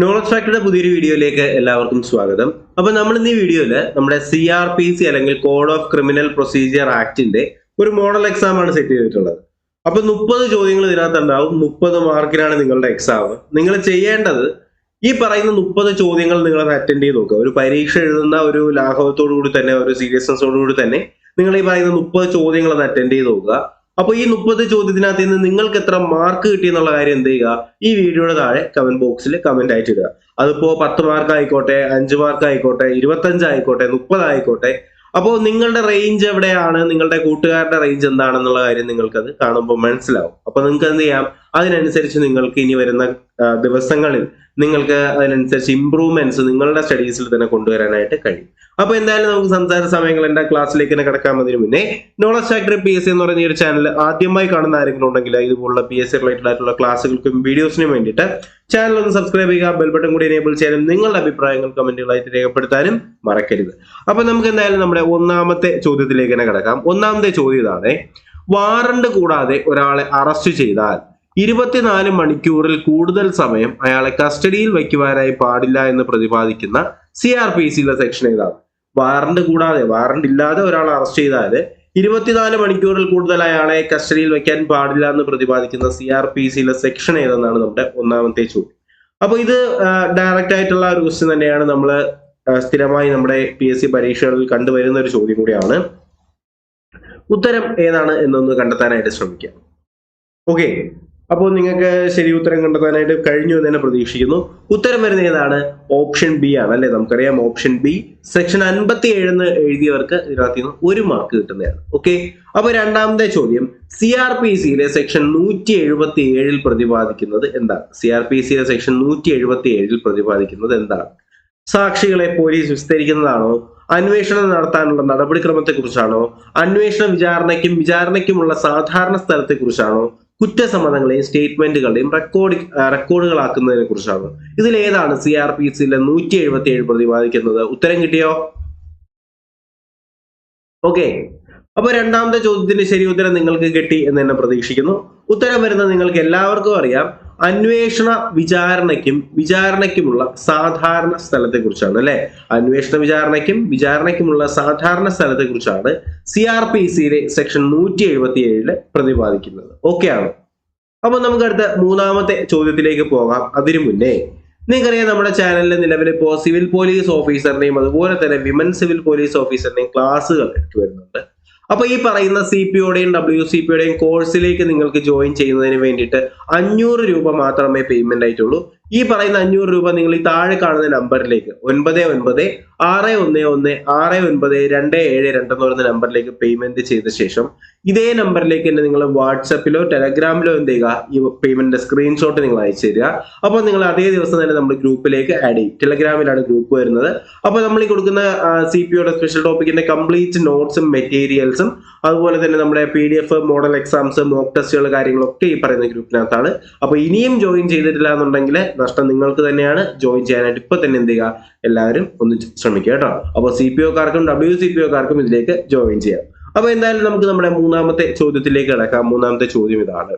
Knowledge ഫാക്ടറിയുടെ പുതിയൊരു വീഡിയോയിലേക്ക് എല്ലാവർക്കും സ്വാഗതം. അപ്പൊ നമ്മൾ ഇന്ന് ഈ വീഡിയോയിൽ നമ്മുടെ സി ആർ പി സി അല്ലെങ്കിൽ കോഡ് ഓഫ് ക്രിമിനൽ പ്രൊസീജിയർ ആക്ടിന്റെ ഒരു മോഡൽ എക്സാം ആണ് സെറ്റ് ചെയ്തിട്ടുള്ളത്. അപ്പൊ മുപ്പത് ചോദ്യങ്ങൾ ഇതിനകത്ത് ഉണ്ടാവും മുപ്പത് മാർക്കിനാണ് നിങ്ങളുടെ എക്സാം നിങ്ങൾ ചെയ്യേണ്ടത് ഈ പറയുന്ന മുപ്പത് ചോദ്യങ്ങൾ നിങ്ങൾ അറ്റൻഡ് ചെയ്ത് നോക്കുക. ഒരു പരീക്ഷ എഴുതുന്ന ഒരു ലാഘവത്തോടു കൂടി തന്നെ ഒരു സീരിയസ്നെസ്സോടു കൂടി തന്നെ നിങ്ങൾ ഈ പറയുന്ന മുപ്പത് ചോദ്യങ്ങൾ അത് അറ്റൻഡ് ചെയ്ത് നോക്കുക. അപ്പൊ ഈ മുപ്പത് ചോദ്യത്തിനകത്ത് നിന്ന് നിങ്ങൾക്ക് എത്ര മാർക്ക് കിട്ടി എന്നുള്ള കാര്യം എന്ത് ചെയ്യുക? ഈ വീഡിയോയുടെ താഴെ കമന്റ് ബോക്സിൽ കമന്റ് ആയിട്ട് ഇടുക. അതിപ്പോ പത്ത് മാർക്ക് ആയിക്കോട്ടെ അഞ്ച് മാർക്ക് ആയിക്കോട്ടെ ഇരുപത്തഞ്ച് ആയിക്കോട്ടെ മുപ്പത് ആയിക്കോട്ടെ. അപ്പോൾ നിങ്ങളുടെ റേഞ്ച് എവിടെയാണ്? നിങ്ങളുടെ കൂട്ടുകാരുടെ റേഞ്ച് എന്താണെന്നുള്ള കാര്യം നിങ്ങൾക്കത് കാണുമ്പോൾ മനസ്സിലാവും. അപ്പൊ നിങ്ങൾക്ക് എന്ത് ചെയ്യാം? അതിനനുസരിച്ച് നിങ്ങൾക്ക് ഇനി വരുന്ന ദിവസങ്ങളിൽ നിങ്ങൾക്ക് അതിനനുസരിച്ച് ഇമ്പ്രൂവ്മെന്റ്സ് നിങ്ങളുടെ സ്റ്റഡീസിൽ തന്നെ കൊണ്ടുവരാനായിട്ട് കഴിയും. അപ്പൊ എന്തായാലും നമുക്ക് സംസാര സമയങ്ങൾ എന്റെ ക്ലാസ്സിലേക്ക് തന്നെ കിടക്കാൻ മതി മുന്നേ knowledge factory P S C എന്ന് പറഞ്ഞ ഒരു ചാനൽ ആദ്യമായി കാണുന്ന ആരെങ്കിലും ഉണ്ടെങ്കിൽ ഇതുപോലുള്ള പി എസ് സി റിലേറ്റഡ് ആയിട്ടുള്ള ക്ലാസ്സുകൾക്കും വീഡിയോസിനും വേണ്ടിയിട്ട് ചാനൽ ഒന്ന് സബ്സ്ക്രൈബ് ചെയ്യുക ബെൽ ബട്ടൺ കൂടി എനേബിൾ ചെയ്യാനും നിങ്ങളുടെ അഭിപ്രായങ്ങൾ കമന്റുകളായിട്ട് രേഖപ്പെടുത്താനും മറക്കരുത്. അപ്പൊ നമുക്ക് എന്തായാലും നമ്മുടെ ഒന്നാമത്തെ ചോദ്യത്തിലേക്ക് തന്നെ കിടക്കാം. ഒന്നാമത്തെ ചോദ്യം ഇതാണ്. വാറണ്ട് കൂടാതെ ഒരാളെ അറസ്റ്റ് ചെയ്താൽ ഇരുപത്തിനാല് മണിക്കൂറിൽ കൂടുതൽ സമയം അയാളെ കസ്റ്റഡിയിൽ വയ്ക്കുവാനായി പാടില്ല എന്ന് പ്രതിപാദിക്കുന്ന സി ആർ പി സിയിലെ സെക്ഷൻ ഏതാണ്? വാറണ്ട് കൂടാതെ വാറണ്ട് ഇല്ലാതെ ഒരാളെ അറസ്റ്റ് ചെയ്താൽ ഇരുപത്തിനാല് മണിക്കൂറിൽ കൂടുതൽ അയാളെ കസ്റ്റഡിയിൽ വെക്കാൻ പാടില്ല എന്ന് പ്രതിപാദിക്കുന്ന സി ആർ പി സിയിലെ സെക്ഷൻ ഏതെന്നാണ് നമ്മുടെ ഒന്നാമത്തെ ചോദ്യം. അപ്പൊ ഇത് ഡയറക്റ്റ് ആയിട്ടുള്ള ഒരു ക്വസ്റ്റ്യൻ തന്നെയാണ് നമ്മൾ സ്ഥിരമായി നമ്മുടെ പി എസ് സി പരീക്ഷകളിൽ കണ്ടുവരുന്ന ഒരു ചോദ്യം കൂടിയാണ്. ഉത്തരം ഏതാണ് എന്നൊന്ന് കണ്ടെത്താനായിട്ട് ശ്രമിക്കാം. ഓക്കെ അപ്പോൾ നിങ്ങൾക്ക് ശരി ഉത്തരം കണ്ടെത്താനായിട്ട് കഴിഞ്ഞു എന്ന് തന്നെ പ്രതീക്ഷിക്കുന്നു. ഉത്തരം വരുന്ന ഏതാണ്? ഓപ്ഷൻ ബി ആണ് അല്ലേ? നമുക്കറിയാം ഓപ്ഷൻ ബി സെക്ഷൻ അൻപത്തി ഏഴെന്ന് എഴുതിയവർക്ക് ഇതിനകത്ത് നിന്ന് ഒരു മാർക്ക് കിട്ടുന്നതാണ്. ഓക്കെ അപ്പൊ രണ്ടാമത്തെ ചോദ്യം. സി ആർ പി സിയിലെ സെക്ഷൻ നൂറ്റി എഴുപത്തി ഏഴിൽ പ്രതിപാദിക്കുന്നത് എന്താണ്? സി ആർ പി സിയിലെ സെക്ഷൻ നൂറ്റി എഴുപത്തി ഏഴിൽ പ്രതിപാദിക്കുന്നത് എന്താണ്? സാക്ഷികളെ പോലീസ് വിസ്തരിക്കുന്നതാണോ? അന്വേഷണം നടത്താനുള്ള നടപടിക്രമത്തെക്കുറിച്ചാണോ? അന്വേഷണ വിചാരണയ്ക്കും വിചാരണയ്ക്കുമുള്ള സാധാരണ സ്ഥലത്തെ കുറിച്ചാണോ കുറ്റസമ്മതങ്ങളെയും സ്റ്റേറ്റ്മെന്റുകളുടെയും റെക്കോർഡ് റെക്കോർഡുകളാക്കുന്നതിനെ കുറിച്ചാണ്. ഇതിൽ ഏതാണ് സി ആർ പി സിയിലെ നൂറ്റി എഴുപത്തി ഏഴ് പ്രതിപാദിക്കുന്നത് ഉത്തരം കിട്ടിയോ? ഓക്കെ അപ്പൊ രണ്ടാമത്തെ ചോദ്യത്തിന് ശരി ഉത്തരം നിങ്ങൾക്ക് കിട്ടി എന്ന് തന്നെ പ്രതീക്ഷിക്കുന്നു. ഉത്തരം വരുന്നത് നിങ്ങൾക്ക് എല്ലാവർക്കും അറിയാം. അന്വേഷണ വിചാരണയ്ക്കും വിചാരണയ്ക്കുമുള്ള സാധാരണ സ്ഥലത്തെ കുറിച്ചാണ് അല്ലെ? അന്വേഷണ വിചാരണയ്ക്കും വിചാരണയ്ക്കുമുള്ള സാധാരണ സ്ഥലത്തെ കുറിച്ചാണ് സി ആർ പി സിയിലെ സെക്ഷൻ നൂറ്റി എഴുപത്തി ഏഴിൽ പ്രതിപാദിക്കുന്നത്. ഓക്കെ ആണ്. അപ്പൊ നമുക്ക് അടുത്ത മൂന്നാമത്തെ ചോദ്യത്തിലേക്ക് പോകാം. അതിനു മുന്നേ നിങ്ങൾക്കറിയാം നമ്മുടെ ചാനലിൽ നിലവിൽ ഇപ്പോൾ സിവിൽ പോലീസ് ഓഫീസറിനെയും അതുപോലെ തന്നെ വിമൻ സിവിൽ പോലീസ് ഓഫീസറിനെയും ക്ലാസ്സുകൾ എടുത്തു വരുന്നുണ്ട് അപ്പൊ ഈ പറയുന്ന സി പി ഒയുടെയും ഡബ്ല്യു സി പി ഒയുടെയും കോഴ്സിലേക്ക് നിങ്ങൾക്ക് ജോയിൻ ചെയ്യുന്നതിന് വേണ്ടിയിട്ട് അഞ്ഞൂറ് രൂപ മാത്രമേ പേയ്മെന്റ് ആയിട്ടുള്ളൂ. ഈ പറയുന്ന അഞ്ഞൂറ് രൂപ നിങ്ങൾ ഈ താഴെ കാണുന്ന നമ്പറിലേക്ക് ഒൻപത് ഒൻപത് ആറ് ഒന്ന് ഒന്ന് ആറ് ഒൻപത് രണ്ട് ഏഴ് രണ്ട് എന്ന് പറയുന്ന നമ്പറിലേക്ക് പേയ്മെന്റ് ചെയ്ത ശേഷം ഇതേ നമ്പറിലേക്ക് തന്നെ നിങ്ങൾ വാട്സപ്പിലോ ടെലഗ്രാമിലോ എന്ത് ചെയ്യുക? ഈ പേയ്മെന്റിന്റെ സ്ക്രീൻഷോട്ട് നിങ്ങൾ അയച്ചു തരിക. അപ്പോൾ നിങ്ങൾ അതേ ദിവസം തന്നെ നമ്മുടെ ഗ്രൂപ്പിലേക്ക് ആഡ് ചെയ്യും. ടെലഗ്രാമിലാണ് ഗ്രൂപ്പ് വരുന്നത്. അപ്പോൾ നമ്മൾ ഈ കൊടുക്കുന്ന സി പി ഒയുടെ സ്പെഷ്യൽ ടോപ്പിക്കിന്റെ കംപ്ലീറ്റ് നോട്ട്സും മെറ്റീരിയൽസും അതുപോലെ തന്നെ നമ്മുടെ P D F model exams mock ടെസ്റ്റുകൾ കാര്യങ്ങളൊക്കെ ഈ പറയുന്ന ഗ്രൂപ്പിനകത്താണ്. അപ്പോൾ ഇനിയും ജോയിൻ ചെയ്തിട്ടില്ല എന്നുണ്ടെങ്കിൽ നഷ്ടം നിങ്ങൾക്ക് തന്നെയാണ്. ജോയിൻ ചെയ്യാനായിട്ട് ഇപ്പൊ തന്നെ എന്ത് ചെയ്യുക? എല്ലാവരും ഒന്ന് ശ്രമിക്കുക കേട്ടോ. അപ്പോൾ സി പി ഒക്കാർക്കും ഡബ്ല്യു സി പി ഒക്കാർക്കും ഇതിലേക്ക് ജോയിൻ ചെയ്യാം. അപ്പൊ എന്തായാലും നമുക്ക് നമ്മുടെ മൂന്നാമത്തെ ചോദ്യത്തിലേക്ക് കിടക്കാം. മൂന്നാമത്തെ ചോദ്യം ഇതാണ്.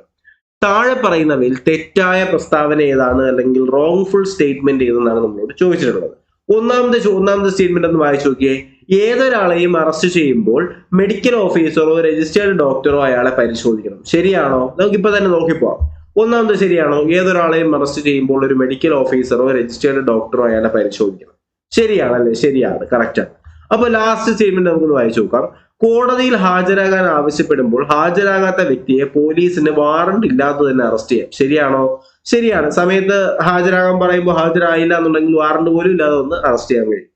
താഴെ പറയുന്നവയിൽ തെറ്റായ പ്രസ്താവന ഏതാണ് അല്ലെങ്കിൽ റോങ്ഫുൾ സ്റ്റേറ്റ്മെന്റ് ഏതെന്നാണ് നമ്മളോട് ചോദിച്ചിട്ടുള്ളത്. ഒന്നാമത്തെ ഒന്നാമത്തെ സ്റ്റേറ്റ്മെന്റ് ഒന്ന് വായിച്ചു നോക്കിയേ. ഏതൊരാളെയും അറസ്റ്റ് ചെയ്യുമ്പോൾ മെഡിക്കൽ ഓഫീസറോ രജിസ്റ്റേർഡ് ഡോക്ടറോ അയാളെ പരിശോധിക്കണം. ശരിയാണോ? നമുക്കിപ്പോ തന്നെ നോക്കിപ്പോവാം. ഒന്നാമത് ശരിയാണോ? ഏതൊരാളെയും അറസ്റ്റ് ചെയ്യുമ്പോൾ ഒരു മെഡിക്കൽ ഓഫീസറോ രജിസ്റ്റേർഡ് ഡോക്ടറോ അയാളെ പരിശോധിക്കണം. ശരിയാണല്ലേ? ശരിയാണ്. കറക്റ്റ് ആണ്. അപ്പൊ ലാസ്റ്റ് സ്റ്റേറ്റ്മെന്റ് നമുക്കൊന്ന് വായിച്ചു നോക്കാം. കോടതിയിൽ ഹാജരാകാൻ ആവശ്യപ്പെടുമ്പോൾ ഹാജരാകാത്ത വ്യക്തിയെ പോലീസിന് വാറണ്ട് ഇല്ലാതെ തന്നെ അറസ്റ്റ് ചെയ്യാം. ശരിയാണോ? ശരിയാണ്. സമയത്ത് ഹാജരാകാൻ പറയുമ്പോൾ ഹാജരായില്ല എന്നുണ്ടെങ്കിൽ വാറണ്ട് പോലും ഇല്ലാതെ ഒന്ന് അറസ്റ്റ് ചെയ്യാൻ കഴിയും.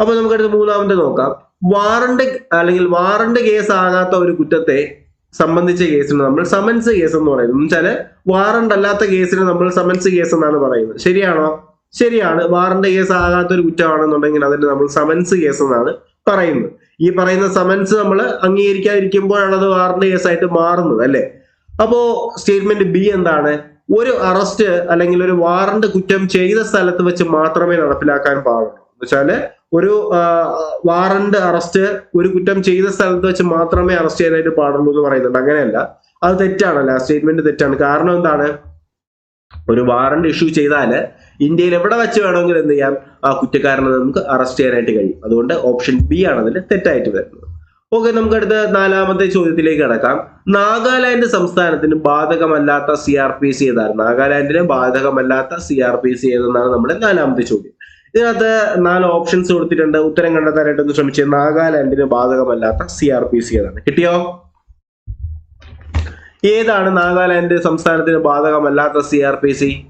അപ്പൊ നമുക്ക് അടുത്ത മൂന്നാമത്തെ നോക്കാം. വാറണ്ട് അല്ലെങ്കിൽ വാറണ്ട് കേസ് ആകാത്ത ഒരു കുറ്റത്തെ സംബന്ധിച്ച കേസിന് നമ്മൾ സമൻസ് കേസ് എന്ന് പറയുന്നത് വെച്ചാൽ വാറണ്ട് അല്ലാത്ത കേസിന് നമ്മൾ സമൻസ് കേസ് എന്നാണ് പറയുന്നത്. ശരിയാണോ? ശരിയാണ്. വാറണ്ട് കേസ് ആകാത്ത ഒരു കുറ്റമാണെന്നുണ്ടെങ്കിൽ അതിന് നമ്മൾ സമൻസ് കേസ് എന്നാണ് പറയുന്നത്. ഈ പറയുന്ന സമൻസ് നമ്മൾ അംഗീകരിക്കാതിരിക്കുമ്പോഴാണ് അത് വാറണ്ട് കേസായിട്ട് മാറുന്നത് അല്ലെ? അപ്പോ സ്റ്റേറ്റ്മെന്റ് ബി എന്താണ്? ഒരു അറസ്റ്റ് അല്ലെങ്കിൽ ഒരു വാറണ്ട് കുറ്റം ചെയ്ത സ്ഥലത്ത് വെച്ച് മാത്രമേ നടപ്പിലാക്കാൻ പാടുള്ളൂ. എന്ന് വെച്ചാൽ ഒരു വാറണ്ട് അറസ്റ്റ് ഒരു കുറ്റം ചെയ്ത സ്ഥലത്ത് വെച്ച് മാത്രമേ അറസ്റ്റ് ചെയ്യാനായിട്ട് പാടുള്ളൂ എന്ന് പറയുന്നുണ്ട്. അങ്ങനെയല്ല. അത് തെറ്റാണല്ലോ. ആ സ്റ്റേറ്റ്മെന്റ് തെറ്റാണ്. കാരണം എന്താണ്? ഒരു വാറണ്ട് ഇഷ്യൂ ചെയ്താൽ ഇന്ത്യയിൽ എവിടെ വെച്ച് വേണമെങ്കിൽ എന്ത് ചെയ്യാം? ആ കുറ്റക്കാരനെ നമുക്ക് അറസ്റ്റ് ചെയ്യാനായിട്ട് കഴിയും. അതുകൊണ്ട് ഓപ്ഷൻ ബി ആണ് അതിൽ തെറ്റായിട്ട് വരുന്നത്. ഓക്കെ നമുക്ക് അടുത്ത നാലാമത്തെ ചോദ്യത്തിലേക്ക് കടക്കാം. നാഗാലാൻഡ് സംസ്ഥാനത്തിന് ബാധകമല്ലാത്ത സി ആർ പി സി ഏതാണ്? നാഗാലാൻഡിന് ബാധകമല്ലാത്ത സി ആർ പി സി ഏതെന്നാണ് നമ്മുടെ നാലാമത്തെ ചോദ്യം. ഇതിനകത്ത് നാല് ഓപ്ഷൻസ് കൊടുത്തിട്ടുണ്ട്. ഉത്തരം കണ്ടെത്താനായിട്ട് ഒന്ന് ശ്രമിച്ചേ. നാഗാലാൻഡിന് ബാധകമല്ലാത്ത സി ആർ പി സി ഏതാണ്. കിട്ടിയോ? ഏതാണ് നാഗാലാൻഡ് സംസ്ഥാനത്തിന് ബാധകമല്ലാത്ത സി ആർ പി സി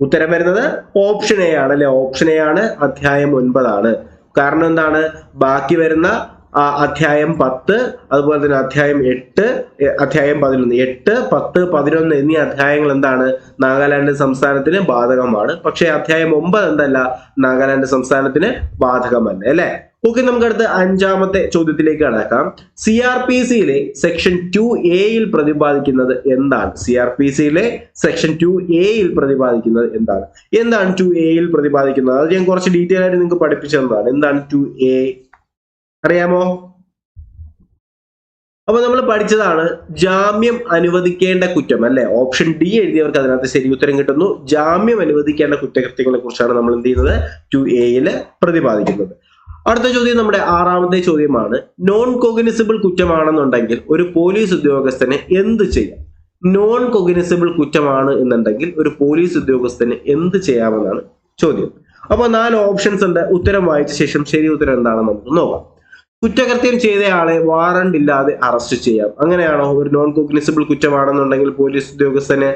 ഉത്തരം വരുന്നത് ഓപ്ഷൻ എ ആണ് അല്ലെ? ഓപ്ഷൻ എ ആണ്. അധ്യായം ഒൻപതാണ്. കാരണം എന്താണ്? ബാക്കി വരുന്ന അധ്യായം പത്ത് അതുപോലെ തന്നെ അധ്യായം എട്ട് അധ്യായം പതിനൊന്ന്. എട്ട് പത്ത് പതിനൊന്ന് എന്നീ അധ്യായങ്ങൾ എന്താണ്? നാഗാലാൻഡ് സംസ്ഥാനത്തിന് ബാധകമാണ്. പക്ഷേ അധ്യായം ഒമ്പത് എന്തല്ല? നാഗാലാൻഡ് സംസ്ഥാനത്തിന് ബാധകമല്ല അല്ലെ? ഓക്കെ നമുക്ക് അടുത്ത അഞ്ചാമത്തെ ചോദ്യത്തിലേക്ക് കടക്കാം. സി ആർ പി സിയിലെ സെക്ഷൻ ടു എയിൽ പ്രതിപാദിക്കുന്നത് എന്താണ്? സി ആർ പി സിയിലെ സെക്ഷൻ ടു എയിൽ പ്രതിപാദിക്കുന്നത് എന്താണ്? എന്താണ് ടു എയിൽ പ്രതിപാദിക്കുന്നത്? അത് ഞാൻ കുറച്ച് ഡീറ്റെയിൽ ആയിട്ട് നിങ്ങൾക്ക് പഠിപ്പിച്ചു എന്താണ് ടു എ അറിയാമോ? അപ്പൊ നമ്മൾ പഠിച്ചതാണ് ജാമ്യം അനുവദിക്കേണ്ട കുറ്റം അല്ലെ? ഓപ്ഷൻ ഡി എഴുതിയവർക്ക് അതിനകത്ത് ശരി ഉത്തരം കിട്ടുന്നു. ജാമ്യം അനുവദിക്കേണ്ട കുറ്റകൃത്യങ്ങളെ കുറിച്ചാണ് നമ്മൾ എന്ത് ചെയ്യുന്നത്? ടു എയിൽ പ്രതിപാദിക്കുന്നത്. അടുത്ത ചോദ്യം നമ്മുടെ ആറാമത്തെ ചോദ്യമാണ്. നോൺ കോഗ്നിസിബിൾ കുറ്റമാണെന്നുണ്ടെങ്കിൽ ഒരു പോലീസ് ഉദ്യോഗസ്ഥന് എന്ത് ചെയ്യാം? നോൺ കോഗ്നിസിബിൾ കുറ്റമാണ് എന്നുണ്ടെങ്കിൽ ഒരു പോലീസ് ഉദ്യോഗസ്ഥന് എന്ത് ചെയ്യാമെന്നാണ് ചോദ്യം. അപ്പൊ നാല് ഓപ്ഷൻസ് ഉണ്ട്. ഉത്തരം വായിച്ച ശേഷം ശരി ഉത്തരം എന്താണെന്ന് നമുക്ക് നോക്കാം. കുറ്റകൃത്യം ചെയ്തയാളെ വാറണ്ട് ഇല്ലാതെ അറസ്റ്റ് ചെയ്യാം. അങ്ങനെയാണോ? ഒരു നോൺ കോഗ്നിസിബിൾ കുറ്റമാണെന്നുണ്ടെങ്കിൽ പോലീസ് ഉദ്യോഗസ്ഥനെ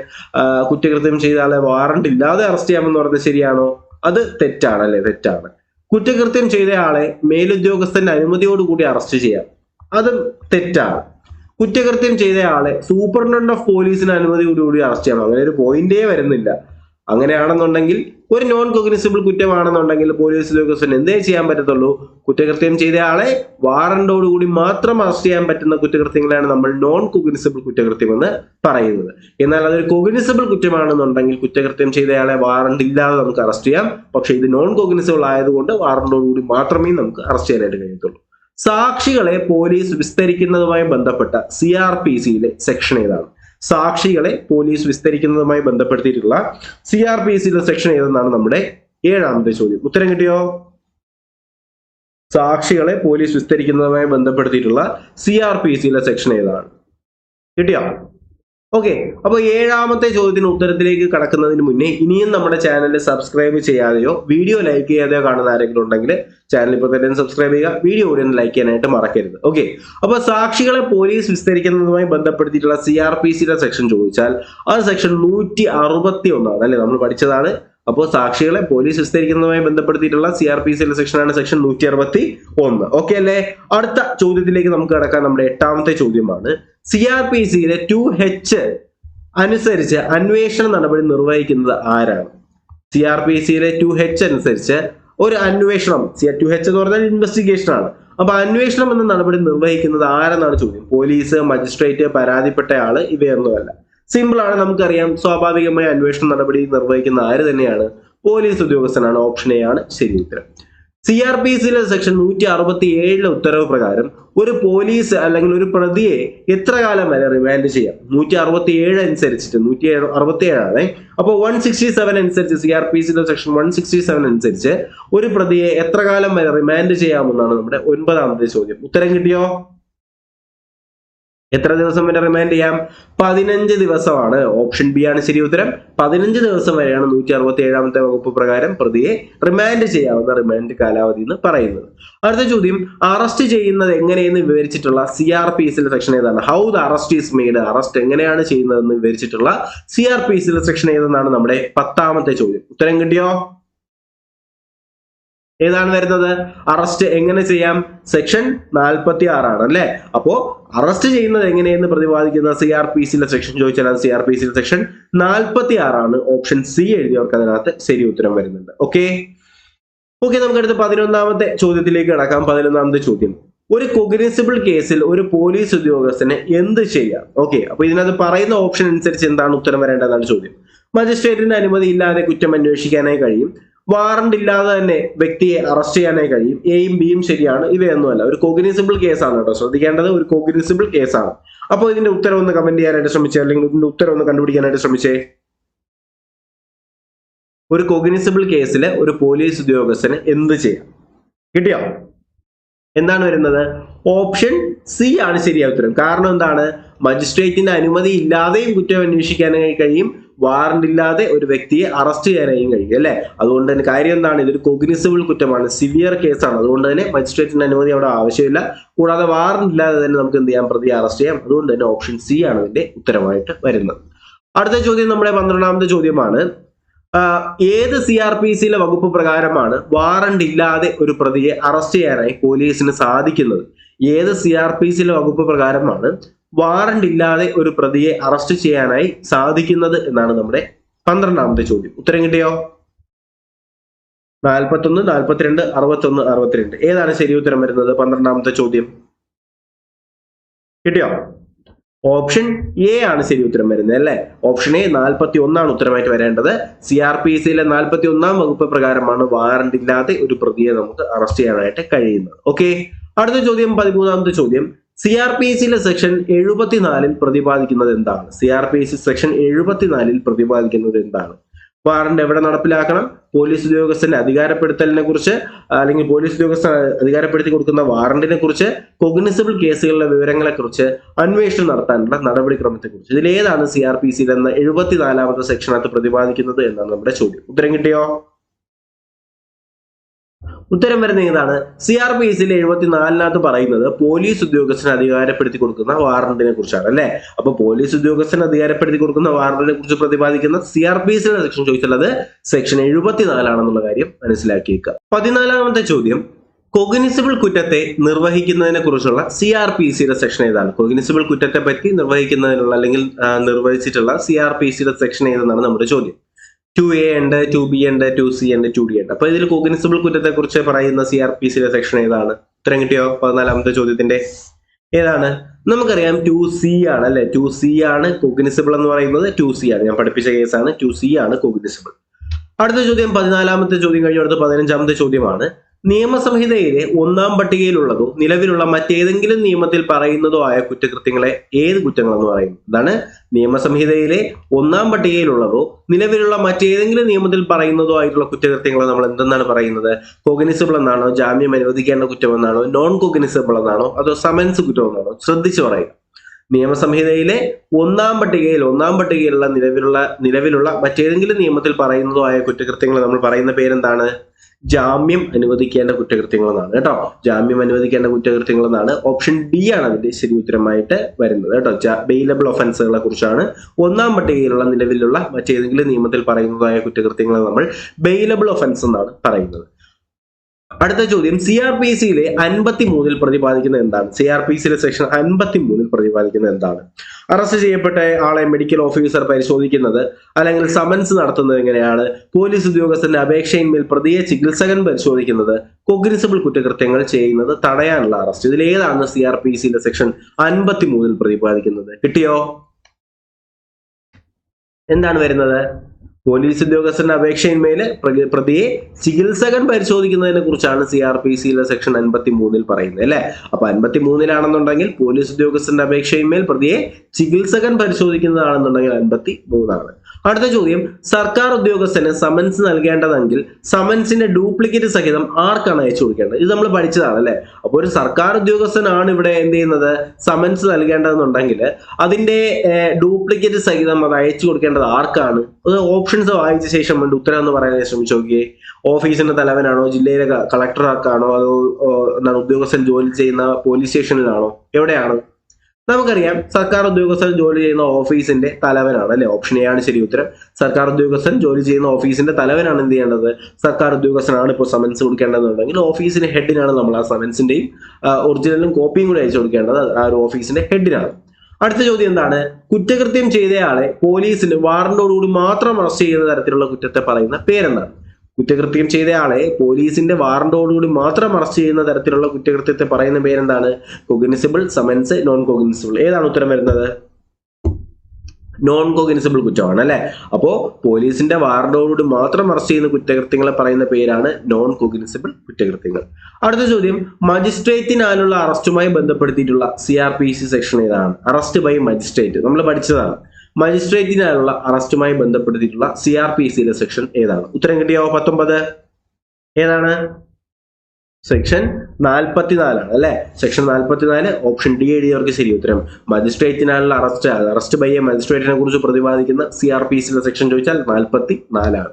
കുറ്റകൃത്യം ചെയ്ത ആളെ വാറണ്ട് ഇല്ലാതെ അറസ്റ്റ് ചെയ്യാമെന്ന് പറഞ്ഞത് ശരിയാണോ? അത് തെറ്റാണ് അല്ലെ തെറ്റാണ്. കുറ്റകൃത്യം ചെയ്തയാളെ മേലുദ്യോഗസ്ഥന്റെ അനുമതിയോടുകൂടി അറസ്റ്റ് ചെയ്യാം. അതും തെറ്റാണ്. കുറ്റകൃത്യം ചെയ്തയാളെ സൂപ്രണ്ടന്റ് ഓഫ് പോലീസിന് അനുമതിയോടുകൂടി അറസ്റ്റ് ചെയ്യണം അങ്ങനെ ഒരു പോയിന്റേ വരുന്നില്ല. അങ്ങനെയാണെന്നുണ്ടെങ്കിൽ ഒരു നോൺ കോഗ്നിസിബിൾ കുറ്റമാണെന്നുണ്ടെങ്കിൽ പോലീസ് ഉദ്യോഗസ്ഥന് എന്തേ ചെയ്യാൻ പറ്റത്തുള്ളൂ? കുറ്റകൃത്യം ചെയ്ത ആളെ വാറണ്ടോടുകൂടി മാത്രം അറസ്റ്റ് ചെയ്യാൻ പറ്റുന്ന കുറ്റകൃത്യങ്ങളാണ് നമ്മൾ നോൺ കോഗ്നിസിബിൾ കുറ്റകൃത്യം എന്ന് പറയുന്നത്. എന്നാൽ അതൊരു കോഗ്നിസിബിൾ കുറ്റമാണെന്നുണ്ടെങ്കിൽ കുറ്റകൃത്യം ചെയ്തയാളെ വാറണ്ട് ഇല്ലാതെ നമുക്ക് അറസ്റ്റ് ചെയ്യാം. പക്ഷേ ഇത് നോൺ കോഗ്നിസിബിൾ ആയതുകൊണ്ട് വാറണ്ടോടുകൂടി മാത്രമേ നമുക്ക് അറസ്റ്റ് ചെയ്യാനായിട്ട് കഴിയത്തുള്ളൂ. സാക്ഷികളെ പോലീസ് വിസ്തരിക്കുന്നതുമായി ബന്ധപ്പെട്ട സി ആർ പി സിയിലെ സെക്ഷൻ ഏതാണ്? സാക്ഷികളെ പോലീസ് വിസ്തരിക്കുന്നതുമായി ബന്ധപ്പെടുത്തിയിട്ടുള്ള സി ആർ പി സിയിലെ സെക്ഷൻ ഏതെന്നാണ് നമ്മുടെ ഏഴാമത്തെ ചോദ്യം. ഉത്തരം കിട്ടിയോ? സാക്ഷികളെ പോലീസ് വിസ്തരിക്കുന്നതുമായി ബന്ധപ്പെടുത്തിയിട്ടുള്ള സി ആർ പി സിയിലെ സെക്ഷൻ ഏതാണ്? കിട്ടിയോ? ഓക്കെ അപ്പൊ ഏഴാമത്തെ ചോദ്യത്തിന് ഉത്തരത്തിലേക്ക് കടക്കുന്നതിന് മുന്നേ ഇനിയും നമ്മുടെ ചാനൽ സബ്സ്ക്രൈബ് ചെയ്യാതെയോ വീഡിയോ ലൈക്ക് ചെയ്യാതെയോ കാണുന്ന ആരെങ്കിലും ഉണ്ടെങ്കിൽ ചാനൽ ഇപ്പോൾ തന്നെ സബ്സ്ക്രൈബ് ചെയ്യുക. വീഡിയോ ഒന്ന് ലൈക്ക് ചെയ്യാനായിട്ട് മറക്കരുത്. ഓക്കെ അപ്പൊ സാക്ഷികളെ പോലീസ് വിസ്തരിക്കുന്നതുമായി ബന്ധപ്പെടുത്തിയിട്ടുള്ള സി ആർ പി സിയുടെ സെക്ഷൻ ചോദിച്ചാൽ ആ സെക്ഷൻ നൂറ്റി അറുപത്തി ഒന്നാണ് അല്ലെ? നമ്മൾ പഠിച്ചതാണ്. അപ്പോൾ സാക്ഷികളെ പോലീസ് വിസ്തരിക്കുന്നതുമായി ബന്ധപ്പെടുത്തിയിട്ടുള്ള സി ആർ പി സിയിലെ സെക്ഷനാണ് സെക്ഷൻ നൂറ്റി അറുപത്തി ഒന്ന് ഓക്കെ അല്ലേ? അടുത്ത ചോദ്യത്തിലേക്ക് നമുക്ക് കടക്കാം. നമ്മുടെ എട്ടാമത്തെ ചോദ്യമാണ്. സി ആർ പി സിയിലെ ടു എച്ച് അനുസരിച്ച് അന്വേഷണ നടപടി നിർവഹിക്കുന്നത് ആരാണ്? സി ആർ പി സിയിലെ ടു എച്ച് അനുസരിച്ച് ഒരു അന്വേഷണം. സി ടു എച്ച് എന്ന് പറഞ്ഞാൽ ഇൻവെസ്റ്റിഗേഷൻ ആണ്. അപ്പൊ അന്വേഷണം എന്ന നടപടി നിർവഹിക്കുന്നത് ആരെന്നാണ് ചോദ്യം? പോലീസ് മജിസ്ട്രേറ്റ് പരാതിപ്പെട്ട ആൾ ഇവയൊന്നുമല്ല. സിമ്പിൾ ആണ് നമുക്കറിയാം. സ്വാഭാവികമായ അന്വേഷണ നടപടി നിർവഹിക്കുന്ന ആര് തന്നെയാണ്? പോലീസ് ഉദ്യോഗസ്ഥനാണ് ഓപ്ഷൻ എ ആണ് ശരി ഉത്തരം. സി ആർ പി സിയിലെ സെക്ഷൻ നൂറ്റി അറുപത്തി ഏഴിലെ ഉത്തരവ് പ്രകാരം ഒരു പോലീസ് അല്ലെങ്കിൽ ഒരു പ്രതിയെ എത്ര കാലം വരെ റിമാൻഡ് ചെയ്യാം? നൂറ്റി അറുപത്തി ഏഴ് അനുസരിച്ചിട്ട് നൂറ്റി അറുപത്തി ഏഴാണ് അപ്പോൾ വൺ സിക്സ്റ്റി സെവൻ അനുസരിച്ച് സി ആർ പി സിയിലെ സെക്ഷൻ വൺ സിക്സ്റ്റി സെവൻ അനുസരിച്ച് ഒരു പ്രതിയെ എത്ര കാലം വരെ റിമാൻഡ് ചെയ്യാമെന്നാണ് നമ്മുടെ ഒൻപതാമത്തെ ചോദ്യം. ഉത്തരം കിട്ടിയോ? എത്ര ദിവസം വരെ റിമാൻഡ് ചെയ്യാം? പതിനഞ്ച് ദിവസമാണ്. ഓപ്ഷൻ ബി ആണ് ശരി ഉത്തരം. പതിനഞ്ച് ദിവസം വരെയാണ് നൂറ്റി അറുപത്തി ഏഴാമത്തെ വകുപ്പ് പ്രകാരം പ്രതിയെ റിമാൻഡ് ചെയ്യാവുന്ന റിമാൻഡ് കാലാവധി എന്ന് പറയുന്നത്. അടുത്ത ചോദ്യം അറസ്റ്റ് ചെയ്യുന്നത് എങ്ങനെയെന്ന് വിവരിച്ചിട്ടുള്ള സി ആർ പി എസിലെ സെക്ഷൻ ഏതാണ്? How the arrest is made arrest എങ്ങനെയാണ് ചെയ്യുന്നതെന്ന് വിവരിച്ചിട്ടുള്ള സി ആർ പി എസിലെ സെക്ഷൻ ഏതെന്നാണ് നമ്മുടെ പത്താമത്തെ ചോദ്യം. ഉത്തരം കിട്ടിയോ? ഏതാണ് വരുന്നത്? അറസ്റ്റ് എങ്ങനെ ചെയ്യാം? സെക്ഷൻ നാൽപ്പത്തി ആറാണ് അല്ലെ? അപ്പോ അറസ്റ്റ് ചെയ്യുന്നത് എങ്ങനെയെന്ന് പ്രതിപാദിക്കുന്ന സി ആർ പി സിയിലെ സെക്ഷൻ ചോദിച്ചാൽ അത് സി ആർ പി സിയിലെ സെക്ഷൻ നാൽപ്പത്തി ആറാണ് ഓപ്ഷൻ സി എഴുതിയവർക്ക് അതിനകത്ത് ശരി ഉത്തരം വരുന്നുണ്ട്. ഓക്കെ? ഓക്കെ നമുക്ക് അടുത്ത പതിനൊന്നാമത്തെ ചോദ്യത്തിലേക്ക് കിടക്കാം. പതിനൊന്നാമത്തെ ചോദ്യം. ഒരു കൊഗ്നിസിബിൾ കേസിൽ ഒരു പോലീസ് ഉദ്യോഗസ്ഥന് എന്ത് ചെയ്യാം? ഓക്കെ അപ്പൊ ഇതിനകത്ത് പറയുന്ന ഓപ്ഷൻ അനുസരിച്ച് എന്താണ് ഉത്തരം വരേണ്ടതാണ് ചോദ്യം. മജിസ്ട്രേറ്റിന്റെ അനുമതി ഇല്ലാതെ കുറ്റം അന്വേഷിക്കാനായി കഴിയും. വാറണ്ട് ഇല്ലാതെ തന്നെ വ്യക്തിയെ അറസ്റ്റ് ചെയ്യാനായി കഴിയും. എയും ബിയും ശരിയാണ്. ഇവയൊന്നുമല്ല ഒരു കോഗ്നിസിബിൾ കേസാണ് കേട്ടോ. ശ്രദ്ധിക്കേണ്ടത് ഒരു കോഗ്നിസിബിൾ കേസാണ് അപ്പോൾ ഇതിന്റെ ഉത്തരം ഒന്ന് കമന്റ് ചെയ്യാനായിട്ട് ശ്രമിച്ചേ? അല്ലെങ്കിൽ ഇതിന്റെ ഉത്തരം ഒന്ന് കണ്ടുപിടിക്കാനായിട്ട് ശ്രമിച്ചേ? ഒരു കോഗ്നിസിബിൾ കേസിൽ ഒരു പോലീസ് ഉദ്യോഗസ്ഥന് എന്ത് ചെയ്യാം? കിട്ടിയോ? എന്താണ് വരുന്നത്? ഓപ്ഷൻ സി ആണ് ശരിയായ ഉത്തരം. കാരണം എന്താണ്? മജിസ്ട്രേറ്റിന്റെ അനുമതി ഇല്ലാതെയും കുറ്റം അന്വേഷിക്കാനായി കഴിയും. വാറണ്ട് ഇല്ലാതെ ഒരു വ്യക്തിയെ അറസ്റ്റ് ചെയ്യാനായും കഴിയും അല്ലെ? അതുകൊണ്ട് തന്നെ കാര്യം എന്താണ്? ഇതൊരു കൊഗ്നിസിബിൾ കുറ്റമാണ് സിവിയർ കേസാണ് അതുകൊണ്ട് തന്നെ മജിസ്ട്രേറ്റിന്റെ അനുമതി അവിടെ ആവശ്യമില്ല. കൂടാതെ വാറണ്ട് ഇല്ലാതെ തന്നെ നമുക്ക് എന്ത് ചെയ്യാം? പ്രതിയെ അറസ്റ്റ് ചെയ്യാം. അതുകൊണ്ട് തന്നെ ഓപ്ഷൻ സി ആണ് ഇതിന്റെ ഉത്തരമായിട്ട് വരുന്നത്. അടുത്ത ചോദ്യം നമ്മുടെ പന്ത്രണ്ടാമത്തെ ചോദ്യമാണ്. ഏത് സി ആർ പി സിയിലെ വകുപ്പ് പ്രകാരമാണ് വാറണ്ട് ഇല്ലാതെ ഒരു പ്രതിയെ അറസ്റ്റ് ചെയ്യാനായി പോലീസിന് സാധിക്കുന്നത്? ഏത് സി ആർ പി സിയിലെ വകുപ്പ് പ്രകാരമാണ്? വാറണ്ട് ഇല്ലാതെ ഒരു പ്രതിയെ അറസ്റ്റ് ചെയ്യാനായി സാധിക്കുന്നത് എന്നാണ് നമ്മുടെ പന്ത്രണ്ടാമത്തെ ചോദ്യം. ഉത്തരം കിട്ടിയോ? നാൽപ്പത്തൊന്ന് നാൽപ്പത്തിരണ്ട് അറുപത്തൊന്ന് അറുപത്തിരണ്ട്. ഏതാണ് ശരി ഉത്തരം വരുന്നത്? പന്ത്രണ്ടാമത്തെ ചോദ്യം. കിട്ടിയോ? ഓപ്ഷൻ എ ആണ് ശരി ഉത്തരം വരുന്നത് അല്ലെ? ഓപ്ഷൻ എ നാൽപ്പത്തി ഒന്നാണ് ഉത്തരമായിട്ട് വരേണ്ടത്. സി ആർ പി സിയിലെ നാൽപ്പത്തി ഒന്നാം വകുപ്പ് പ്രകാരമാണ് വാറണ്ട് ഇല്ലാതെ ഒരു പ്രതിയെ നമുക്ക് അറസ്റ്റ് ചെയ്യാനായിട്ട് കഴിയുന്നത്. ഓക്കെ അടുത്ത ചോദ്യം പതിമൂന്നാമത്തെ ചോദ്യം. സി ആർ പി സിയിലെ സെക്ഷൻ എഴുപത്തിനാലിൽ പ്രതിപാദിക്കുന്നത് എന്താണ്? C R P C section എഴുപത്തിനാലിൽ പ്രതിപാദിക്കുന്നത് എന്താണ്? വാറന്റ് എവിടെ നടപ്പിലാക്കണം? പോലീസ് ഉദ്യോഗസ്ഥന്റെ അധികാരപ്പെടുത്തലിനെ കുറിച്ച് അല്ലെങ്കിൽ പോലീസ് ഉദ്യോഗസ്ഥ അധികാരപ്പെടുത്തി കൊടുക്കുന്ന വാറന്റിനെ കുറിച്ച് കൊഗ്നിസിബിൾ കേസുകളിലെ വിവരങ്ങളെ കുറിച്ച് അന്വേഷണം നടത്താനുള്ള നടപടിക്രമത്തെ കുറിച്ച്. ഇതിലേതാണ് സി ആർ പി സിയിൽ എന്ന എഴുപത്തിനാലാമത്തെ സെക്ഷനകത്ത് പ്രതിപാദിക്കുന്നത് എന്നാണ് നമ്മുടെ ചോദ്യം. ഉത്തരം കിട്ടിയോ? ഉത്തരം വരുന്ന ഏതാണ്? സി ആർ പി സിയിലെ എഴുപത്തിനാലിനകത്ത് പറയുന്നത് പോലീസ് ഉദ്യോഗസ്ഥന് അധികാരപ്പെടുത്തി കൊടുക്കുന്ന വാറണ്ടിനെ കുറിച്ചാണ് അല്ലെ? അപ്പൊ പോലീസ് ഉദ്യോഗസ്ഥന് അധികാരപ്പെടുത്തി കൊടുക്കുന്ന വാറണ്ടിനെ കുറിച്ച് പ്രതിപാദിക്കുന്ന സി ആർ പി എസിലെ സെക്ഷൻ ചോദിച്ചുള്ളത് സെക്ഷൻ എഴുപത്തിനാലാണെന്നുള്ള കാര്യം മനസ്സിലാക്കിയേക്കുക. പതിനാലാമത്തെ ചോദ്യം. കൊഗ്നിസിബിൾ കുറ്റത്തെ നിർവഹിക്കുന്നതിനെ കുറിച്ചുള്ള സി ആർ പി സിയുടെ സെക്ഷൻ ഏതാണ്? കൊഗ്നിസിബിൾ കുറ്റത്തെ പറ്റി നിർവഹിക്കുന്നതിനുള്ള അല്ലെങ്കിൽ നിർവഹിച്ചിട്ടുള്ള സി ആർ പി സിയുടെ സെക്ഷൻ ഏതെന്നാണ് നമ്മുടെ ചോദ്യം. ടു എ ഉണ്ട് ടു ബി ഉണ്ട് ടു സി ഉണ്ട് ടു ഡി ഉണ്ട്. അപ്പൊ ഇതിൽ കോഗ്നിസിബിൾ കുറ്റത്തെ കുറിച്ച് പറയുന്ന സി ആർ പി സിയിലെ സെക്ഷൻ ഏതാണ്? ഉത്തരം കിട്ടിയോ? പതിനാലാമത്തെ ചോദ്യത്തിന്റെ ഏതാണ്? നമുക്കറിയാം ടു സി ആണ് അല്ലെ? ടു സി ആണ് കോഗ്നിസിബിൾ എന്ന് പറയുന്നത്. ടു സി ആണ്. ഞാൻ പഠിപ്പിച്ച കേസാണ് ടു സി ആണ് കോഗ്നിസിബിൾ അടുത്ത ചോദ്യം പതിനാലാമത്തെ ചോദ്യം കഴിഞ്ഞ അടുത്ത പതിനഞ്ചാമത്തെ ചോദ്യമാണ്. നിയമസംഹിതയിലെ ഒന്നാം പട്ടികയിലുള്ളതോ നിലവിലുള്ള മറ്റേതെങ്കിലും നിയമത്തിൽ പറയുന്നതോ ആയ കുറ്റകൃത്യങ്ങളെ ഏത് കുറ്റങ്ങളെന്ന് പറയും ഇതാണ് നിയമസംഹിതയിലെ ഒന്നാം പട്ടികയിലുള്ളതോ നിലവിലുള്ള മറ്റേതെങ്കിലും നിയമത്തിൽ പറയുന്നതോ ആയിട്ടുള്ള കുറ്റകൃത്യങ്ങളെ നമ്മൾ എന്തെന്നാണ് പറയുന്നത്? കോഗ്നിസിബിൾ എന്നാണോ? ജാമ്യം അനുവദിക്കേണ്ട കുറ്റമെന്നാണോ? നോൺ കോഗ്നിസിബിൾ എന്നാണോ? അതോ സമൻസ് കുറ്റം എന്നാണോ ശ്രദ്ധിച്ചു പറയുക. നിയമസംഹിതയിലെ ഒന്നാം പട്ടികയിൽ ഒന്നാം പട്ടികയിലുള്ള നിലവിലുള്ള നിലവിലുള്ള മറ്റേതെങ്കിലും നിയമത്തിൽ പറയുന്നതോ ആയ കുറ്റകൃത്യങ്ങൾ നമ്മൾ പറയുന്ന പേരെന്താണ്? ജാമ്യം അനുവദിക്കേണ്ട കുറ്റകൃത്യങ്ങൾ എന്നാണ് കേട്ടോ. ജാമ്യം അനുവദിക്കേണ്ട കുറ്റകൃത്യങ്ങൾ എന്നാണ് ഓപ്ഷൻ ഡി ആണ് അതിന്റെ ശരി ഉത്തരമായിട്ട് വരുന്നത് കേട്ടോ. ബെയിലബിൾ ഒഫൻസുകളെ കുറിച്ചാണ്. ഒന്നാം പട്ടികയിലുള്ള നിലവിലുള്ള മറ്റേതെങ്കിലും നിയമത്തിൽ പറയുന്നതായ കുറ്റകൃത്യങ്ങൾ നമ്മൾ ബെയിലബിൾ ഒഫൻസ് എന്നാണ് പറയുന്നത്. അടുത്ത ചോദ്യം സി ആർ പി സിയിലെ അൻപത്തി മൂന്നിൽ പ്രതിപാദിക്കുന്നത് എന്താണ്? സി ആർ പി സിയിലെ സെക്ഷൻ അൻപത്തി മൂന്നിൽ പ്രതിപാദിക്കുന്നത് എന്താണ്? അറസ്റ്റ് ചെയ്യപ്പെട്ട ആളെ മെഡിക്കൽ ഓഫീസർ പരിശോധിക്കുന്നത് അല്ലെങ്കിൽ സമൻസ് നടത്തുന്നത് എങ്ങനെയാണ്? പോലീസ് ഉദ്യോഗസ്ഥന്റെ അപേക്ഷയിന്മേൽ പ്രതിയെ ചികിത്സകൻ പരിശോധിക്കുന്നത് കൊഗ്നിസിബിൾ കുറ്റകൃത്യങ്ങൾ ചെയ്യുന്നത് തടയാനുള്ള അറസ്റ്റ് ഇതിൽ ഏതാണ് സി ആർ പി സിയിലെ സെക്ഷൻ അൻപത്തി മൂന്നിൽ പ്രതിപാദിക്കുന്നത്? കിട്ടിയോ? എന്താണ് വരുന്നത്? പോലീസ് ഉദ്യോഗസ്ഥന്റെ അപേക്ഷയിന്മേൽ പ്രതിയെ ചികിത്സകൻ പരിശോധിക്കുന്നതിനെ കുറിച്ചാണ് സി ആർ പി സിയിലെ സെക്ഷൻ അൻപത്തി മൂന്നിൽ പറയുന്നത് അല്ലെ? അപ്പൊ അൻപത്തി മൂന്നിലാണെന്നുണ്ടെങ്കിൽ പോലീസ് ഉദ്യോഗസ്ഥന്റെ അപേക്ഷയിന്മേൽ പ്രതിയെ ചികിത്സകൻ പരിശോധിക്കുന്നതാണെന്നുണ്ടെങ്കിൽ അൻപത്തി മൂന്നാണ് അടുത്ത ചോദ്യം സർക്കാർ ഉദ്യോഗസ്ഥന് സമൻസ് നൽകേണ്ടതെങ്കിൽ സമൻസിന്റെ ഡ്യൂപ്ലിക്കേറ്റ് സഹിതം ആർക്കാണ് അയച്ചു കൊടുക്കേണ്ടത്? ഇത് നമ്മൾ പഠിച്ചതാണ് അല്ലെ? അപ്പോൾ ഒരു സർക്കാർ ഉദ്യോഗസ്ഥനാണ് ഇവിടെ എന്ത് ചെയ്യുന്നത്? സമൻസ് നൽകേണ്ടതെന്നുണ്ടെങ്കിൽ അതിന്റെ ഡ്യൂപ്ലിക്കേറ്റ് സഹിതം അത് അയച്ചു കൊടുക്കേണ്ടത് ആർക്കാണ്? അത് ഓപ്ഷൻസ് വായിച്ച ശേഷം വേണ്ട ഉത്തരം എന്ന് പറയാൻ ശ്രമിച്ചു നോക്കിയേ. ഓഫീസിന്റെ തലവനാണോ ജില്ലയിലെ കളക്ടറാക്കാണോ അതോ എന്താണ് ഉദ്യോഗസ്ഥൻ ജോലി ചെയ്യുന്ന പോലീസ് സ്റ്റേഷനിലാണോ എവിടെയാണ്? നമുക്കറിയാം സർക്കാർ ഉദ്യോഗസ്ഥൻ ജോലി ചെയ്യുന്ന ഓഫീസിന്റെ തലവനാണ് അല്ലെ? ഓപ്ഷൻ എ ആണ് ശരി ഉത്തരം. സർക്കാർ ഉദ്യോഗസ്ഥൻ ജോലി ചെയ്യുന്ന ഓഫീസിന്റെ തലവനാണ് എന്ത് ചെയ്യേണ്ടത്? സർക്കാർ ഉദ്യോഗസ്ഥനാണ് ഇപ്പോൾ സമൻസ് കൊടുക്കേണ്ടതെന്നുണ്ടെങ്കിൽ ഓഫീസിന്റെ ഹെഡിനാണ് നമ്മൾ ആ സമൻസിന്റെയും ഒറിജിനലും കോപ്പിയും കൂടി അയച്ചു കൊടുക്കേണ്ടത് ആ ഒരു ഓഫീസിന്റെ ഹെഡിനാണ് അടുത്ത ചോദ്യം എന്താണ്? കുറ്റകൃത്യം ചെയ്തയാളെ പോലീസിന് വാറന്റോടുകൂടി മാത്രം അറസ്റ്റ് ചെയ്യുന്ന തരത്തിലുള്ള കുറ്റത്തെ പറയുന്ന പേരെന്താണ്? കുറ്റകൃത്യം ചെയ്തയാളെ പോലീസിന്റെ വാറന്റോടുകൂടി മാത്രം അറസ്റ്റ് ചെയ്യുന്ന തരത്തിലുള്ള കുറ്റകൃത്യത്തെ പറയുന്ന പേരെന്താണ്? കൊഗ്നിസിബിൾ സമൻസ് നോൺ കൊഗ്നിസിബിൾ ഏതാണ് ഉത്തരം വരുന്നത്? നോൺ കോഗ്നിസിബിൾ കുറ്റമാണ് അല്ലെ? അപ്പോ പോലീസിന്റെ വാർഡോട് മാത്രം അറസ്റ്റ് ചെയ്യുന്ന കുറ്റകൃത്യങ്ങളെ പറയുന്ന പേരാണ് നോൺ കോഗ്നിസിബിൾ കുറ്റകൃത്യങ്ങൾ. അടുത്ത ചോദ്യം മജിസ്ട്രേറ്റിനാലുള്ള അറസ്റ്റുമായി ബന്ധപ്പെടുത്തിയിട്ടുള്ള C R P C section ഏതാണ്? അറസ്റ്റ് ബൈ മജിസ്ട്രേറ്റ് നമ്മൾ പഠിച്ചതാണ്. മജിസ്ട്രേറ്റിനായുള്ള അറസ്റ്റുമായി ബന്ധപ്പെടുത്തിയിട്ടുള്ള സി ആർ പി സിയിലെ സെക്ഷൻ ഏതാണ്? ഉത്തരം കിട്ടിയോ? പത്തൊമ്പത്. ഏതാണ്? സെക്ഷൻ നാൽപ്പത്തിനാലാണ് അല്ലെ? സെക്ഷൻ നാൽപ്പത്തിനാല് ഓപ്ഷൻ ഡി എഴുതിയവർക്ക് ശരി ഉത്തരം. മജിസ്ട്രേറ്റിനായുള്ള അറസ്റ്റ് അറസ്റ്റ് ബൈ എ മജിസ്ട്രേറ്റിനെ കുറിച്ച് പ്രതിപാദിക്കുന്ന സി ആർ പി സിയുടെ സെക്ഷൻ ചോദിച്ചാൽ നാൽപ്പത്തി നാലാണ്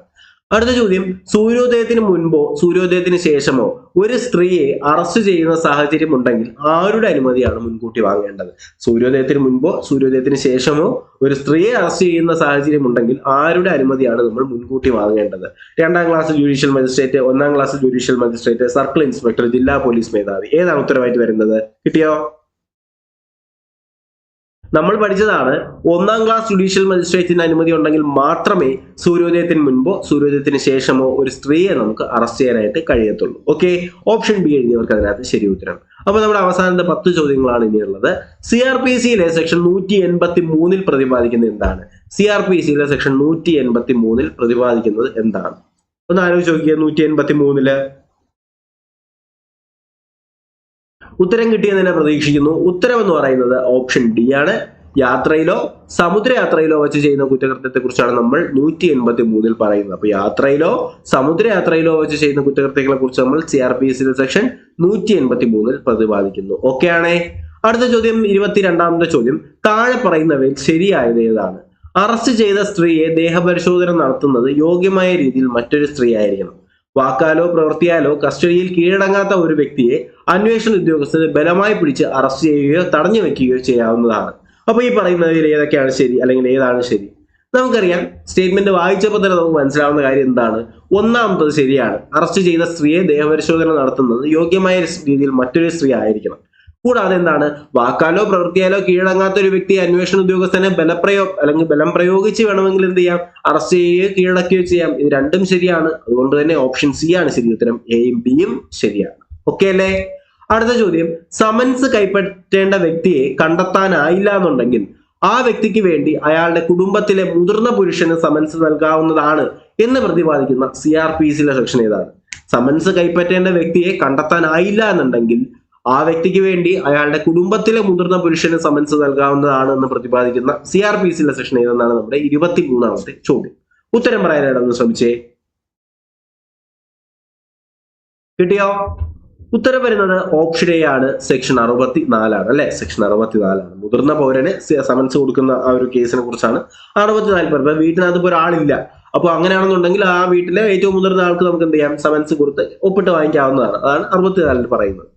അടുത്ത ചോദ്യം സൂര്യോദയത്തിന് മുൻപോ സൂര്യോദയത്തിന് ശേഷമോ ഒരു സ്ത്രീയെ അറസ്റ്റ് ചെയ്യുന്ന സാഹചര്യം ഉണ്ടെങ്കിൽ ആരുടെ അനുമതിയാണ് മുൻകൂട്ടി വാങ്ങേണ്ടത്? സൂര്യോദയത്തിന് മുൻപോ സൂര്യോദയത്തിന് ശേഷമോ ഒരു സ്ത്രീയെ അറസ്റ്റ് ചെയ്യുന്ന സാഹചര്യം ഉണ്ടെങ്കിൽ ആരുടെ അനുമതിയാണ് നമ്മൾ മുൻകൂട്ടി വാങ്ങേണ്ടത്? രണ്ടാം ക്ലാസ് ജുഡീഷ്യൽ മജിസ്ട്രേറ്റ് ഒന്നാം class judicial magistrate circle inspector ജില്ലാ പോലീസ് മേധാവി. ഏതാണ് ഉത്തരവായിട്ട് വരുന്നത്? കിട്ടിയോ? നമ്മൾ പഠിച്ചതാണ് ഒന്നാം ക്ലാസ് ജുഡീഷ്യൽ മജിസ്ട്രേറ്റിന് അനുമതി ഉണ്ടെങ്കിൽ മാത്രമേ സൂര്യോദയത്തിന് മുൻപോ സൂര്യോദയത്തിന് ശേഷമോ ഒരു സ്ത്രീയെ നമുക്ക് അറസ്റ്റ് ചെയ്യാനായിട്ട് കഴിയത്തുള്ളൂ. ഓക്കെ ഓപ്ഷൻ ബി എഴുതിയവർക്ക് അതിനകത്ത് ശരി ഉത്തരം. അപ്പൊ നമ്മുടെ അവസാനത്തെ പത്ത് ചോദ്യങ്ങളാണ് ഇനിയുള്ളത് സി ആർ പി സിയിലെ സെക്ഷൻ നൂറ്റി എൺപത്തി മൂന്നിൽ പ്രതിപാദിക്കുന്നത് എന്താണ്? സി ആർ പി സിയിലെ സെക്ഷൻ നൂറ്റി എൺപത്തി മൂന്നിൽ പ്രതിപാദിക്കുന്നത് എന്താണ്? ഒന്ന് ആലോചിച്ച് നോക്കിയ നൂറ്റി എൺപത്തി മൂന്നിൽ ഉത്തരം കിട്ടിയെന്ന് പ്രതീക്ഷിക്കുന്നു. ഉത്തരം എന്ന് പറയുന്നത് ഓപ്ഷൻ ഡി ആണ്. യാത്രയിലോ സമുദ്രയാത്രയിലോ വെച്ച് ചെയ്യുന്ന കുറ്റകൃത്യത്തെ കുറിച്ചാണ് നമ്മൾ നൂറ്റി എൺപത്തി മൂന്നിൽ പറയുന്നത്. അപ്പൊ യാത്രയിലോ സമുദ്രയാത്രയിലോ വെച്ച് ചെയ്യുന്ന കുറ്റകൃത്യങ്ങളെ കുറിച്ച് നമ്മൾ സി ആർ പി എസിന്റെ സെക്ഷൻ നൂറ്റി എൺപത്തി മൂന്നിൽ പ്രതിപാദിക്കുന്നു. ഓക്കെ ആണേ? അടുത്ത ചോദ്യം ഇരുപത്തിരണ്ടാമത്തെ ചോദ്യം. താഴെ പറയുന്നവയിൽ ശരിയായത് ഏതാണ്? അറസ്റ്റ് ചെയ്ത സ്ത്രീയെ ദേഹപരിശോധന നടത്തുന്നത് യോഗ്യമായ രീതിയിൽ മറ്റൊരു സ്ത്രീ ആയിരിക്കണം. വാക്കാലോ പ്രവൃത്തിയാലോ കസ്റ്റഡിയിൽ കീഴടങ്ങാത്ത ഒരു വ്യക്തിയെ അന്വേഷണ ഉദ്യോഗസ്ഥരെ ബലമായി പിടിച്ച് അറസ്റ്റ് ചെയ്യുകയോ തടഞ്ഞു വെക്കുകയോ ചെയ്യാവുന്നതാണ്. അപ്പൊ ഈ പറയുന്നതിൽ ഏതൊക്കെയാണ് ശരി അല്ലെങ്കിൽ ഏതാണ് ശരി? നമുക്കറിയാം സ്റ്റേറ്റ്മെന്റ് വായിച്ചപ്പോൾ തന്നെ നമുക്ക് മനസ്സിലാവുന്ന കാര്യം എന്താണ്? ഒന്നാമത്തത് ശരിയാണ്. അറസ്റ്റ് ചെയ്ത സ്ത്രീയെ ദേഹപരിശോധന നടത്തുന്നത് യോഗ്യമായ രീതിയിൽ മറ്റൊരു സ്ത്രീ ആയിരിക്കണം. കൂടാതെ എന്താണ്? വാക്കാലോ പ്രവൃത്തിയാലോ കീഴടങ്ങാത്ത ഒരു വ്യക്തി അന്വേഷണ ഉദ്യോഗസ്ഥനെ ബലപ്രയോ അല്ലെങ്കിൽ ബലം പ്രയോഗിച്ച് വേണമെങ്കിൽ എന്ത് ചെയ്യാം? അറസ്റ്റ് ചെയ്യുകയോ കീഴടക്കുകയോ ചെയ്യാം. ഇത് രണ്ടും ശരിയാണ്. അതുകൊണ്ട് തന്നെ ഓപ്ഷൻ സി ആണ് ശരി. ഉത്തരം എയും ബിയും ശരിയാണ്. ഓക്കെ അല്ലേ? അടുത്ത ചോദ്യം സമൻസ് കൈപ്പറ്റേണ്ട വ്യക്തിയെ കണ്ടെത്താനായില്ല എന്നുണ്ടെങ്കിൽ ആ വ്യക്തിക്ക് വേണ്ടി അയാളുടെ കുടുംബത്തിലെ മുതിർന്ന പുരുഷന് സമൻസ് നൽകാവുന്നതാണ് എന്ന് പ്രതിപാദിക്കുന്ന സി ആർ പി സിയിലെ സെക്ഷൻ ഏതാണ്? സമൻസ് കൈപ്പറ്റേണ്ട വ്യക്തിയെ കണ്ടെത്താനായില്ല എന്നുണ്ടെങ്കിൽ ആ വ്യക്തിക്ക് വേണ്ടി അയാളുടെ കുടുംബത്തിലെ മുതിർന്ന പുരുഷന് സമൻസ് നൽകാവുന്നതാണ് എന്ന് പ്രതിപാദിക്കുന്ന സി ആർ പി സിയിലെ സെക്ഷൻ ഏതെന്നാണ് നമ്മുടെ ഇരുപത്തി മൂന്നാമത്തെ ചോദ്യം. ഉത്തരം പറയാനായിട്ടൊന്ന് ശ്രമിച്ചേ. കിട്ടിയോ? ഉത്തരം വരുന്നത് ഓപ്ഷൻ എ ആണ് സെക്ഷൻ അറുപത്തി നാലാണ് അല്ലെ? സെക്ഷൻ അറുപത്തി നാലാണ് മുതിർന്ന പൗരന് സമൻസ് കൊടുക്കുന്ന ആ ഒരു കേസിനെ കുറിച്ചാണ് അറുപത്തിനാല് പേർ വീട്ടിനകത്ത് ഇപ്പോൾ ഒരാളില്ല. അപ്പൊ അങ്ങനെയാണെന്നുണ്ടെങ്കിൽ ആ വീട്ടിലെ ഏറ്റവും മുതിർന്ന ആൾക്ക് നമുക്ക് എന്ത് ചെയ്യാം? സമൻസ് കൊടുത്ത് ഒപ്പിട്ട് വാങ്ങിക്കാവുന്നതാണ്. അതാണ് അറുപത്തിനാലിൽ പറയുന്നത്.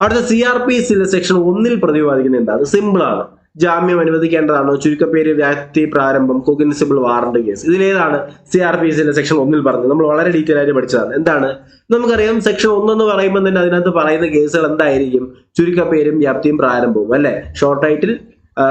അടുത്ത സി ആർ പി സിയിലെ സെക്ഷൻ ഒന്നിൽ പ്രതിപാദിക്കുന്നത് എന്താണ്? സിമ്പിൾ ആണ്. ജാമ്യം അനുവദിക്കേണ്ടതാണോ? ചുരുക്കപ്പേര് വ്യാപ്തി പ്രാരംഭം കൊഗ്നിസിബിൾ വാറണ്ട് കേസ് ഇതിലേതാണ് സി ആർ പി എസിന്റെ സെക്ഷൻ ഒന്നിൽ പറഞ്ഞത്. നമ്മൾ വളരെ ഡീറ്റെയിൽ ആയിട്ട് പഠിച്ചതാണ്. എന്താണ്? നമുക്കറിയാം സെക്ഷൻ ഒന്നെന്ന് പറയുമ്പോൾ തന്നെ അതിനകത്ത് പറയുന്ന കേസുകൾ എന്തായിരിക്കും? ചുരുക്കപ്പേരും വ്യാപ്തിയും പ്രാരംഭവും അല്ലെ? ഷോർട്ട് ടൈറ്റിൽ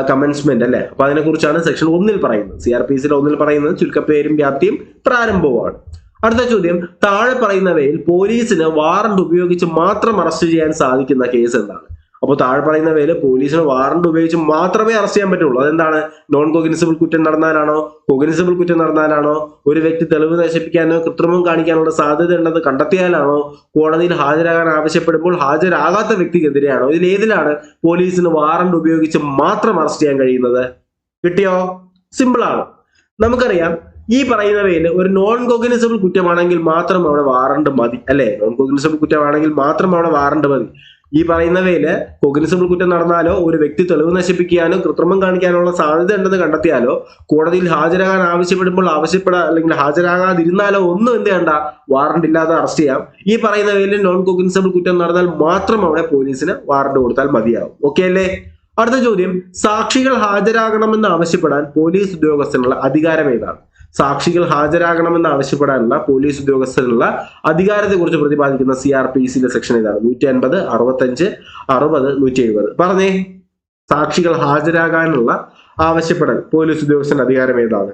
കമൻസ്മെന്റ് അല്ലെ? അപ്പൊ അതിനെ കുറിച്ചാണ് സെക്ഷൻ ഒന്നിൽ പറയുന്നത്. സി ആർ പി സിയിൽ ഒന്നിൽ പറയുന്നത് ചുരുക്കപ്പേരും വ്യാപ്തിയും പ്രാരംഭവുമാണ്. അടുത്ത ചോദ്യം താഴെ പറയുന്നവയിൽ പോലീസിന് വാറണ്ട് ഉപയോഗിച്ച് മാത്രം അറസ്റ്റ് ചെയ്യാൻ സാധിക്കുന്ന കേസ് എന്താണ്? അപ്പോൾ താഴെ പറയുന്നവയിൽ പോലീസിന് വാറണ്ട് ഉപയോഗിച്ച് മാത്രമേ അറസ്റ്റ് ചെയ്യാൻ പറ്റുള്ളൂ. അതെന്താണ്? നോൺ കോഗ്നിസിബിൾ കുറ്റം നടന്നാലാണോ? കോഗ്നിസിബിൾ കുറ്റം നടന്നാലാണോ? ഒരു വ്യക്തി തെളിവ് നശിപ്പിക്കാനോ കൃത്രിമം കാണിക്കാനുള്ള സാധ്യത ഉണ്ടെന്ന് കണ്ടെത്തിയാലാണോ? കോടതിയിൽ ഹാജരാകാൻ ആവശ്യപ്പെടുമ്പോൾ ഹാജരാകാത്ത വ്യക്തിക്കെതിരെയാണോ? ഇതിൽ ഏതിലാണ് പോലീസിന് വാറണ്ട് ഉപയോഗിച്ച് മാത്രം അറസ്റ്റ് ചെയ്യാൻ കഴിയുന്നത്? കിട്ടിയോ? സിമ്പിൾ ആണ്. നമുക്കറിയാം ഈ പറയുന്നവയിൽ ഒരു നോൺ കോഗ്നിസിബിൾ കുറ്റമാണെങ്കിൽ മാത്രം അവിടെ വാറണ്ട് മതി അല്ലെ? നോൺ കോഗ്നിസിബിൾ കുറ്റമാണെങ്കിൽ മാത്രം അവിടെ വാറണ്ട് മതി. ഈ പറയുന്നവയിൽ കൊഗ്നിസിബിൾ കുറ്റം നടന്നാലോ ഒരു വ്യക്തി തെളിവ് നശിപ്പിക്കാനോ കൃത്രിമം കാണിക്കാനുള്ള സാധ്യത ഉണ്ടെന്ന് കണ്ടെത്തിയാലോ കോടതിയിൽ ഹാജരാകാൻ ആവശ്യപ്പെടുമ്പോൾ ആവശ്യപ്പെടാ അല്ലെങ്കിൽ ഹാജരാകാതിരുന്നാലോ ഒന്നും എന്ത് വേണ്ട വാറണ്ട് ഇല്ലാതെ അറസ്റ്റ് ചെയ്യാം. ഈ പറയുന്നവയിൽ നോൺ കൊഗ്നിസിബിൾ കുറ്റം നടന്നാൽ മാത്രം അവിടെ പോലീസിന് വാറണ്ട് കൊടുത്താൽ മതിയാവും. ഓക്കെ അല്ലേ? അടുത്ത ചോദ്യം സാക്ഷികൾ ഹാജരാകണമെന്ന് ആവശ്യപ്പെടാൻ പോലീസ് ഉദ്യോഗസ്ഥനുള്ള അധികാരം ഏതാണ്? സാക്ഷികൾ ഹാജരാകണമെന്ന് ആവശ്യപ്പെടാനുള്ള പോലീസ് ഉദ്യോഗസ്ഥനുള്ള അധികാരത്തെ കുറിച്ച് പ്രതിപാദിക്കുന്ന സി ആർ പി സിയിലെ സെക്ഷൻ ഏതാണ് നൂറ്റി അൻപത് അറുപത്തഞ്ച് അറുപത് നൂറ്റി എഴുപത് പറഞ്ഞേ. സാക്ഷികൾ ഹാജരാകാനുള്ള ആവശ്യപ്പെടൽ പോലീസ് ഉദ്യോഗസ്ഥന്റെ അധികാരം ഏതാണ്?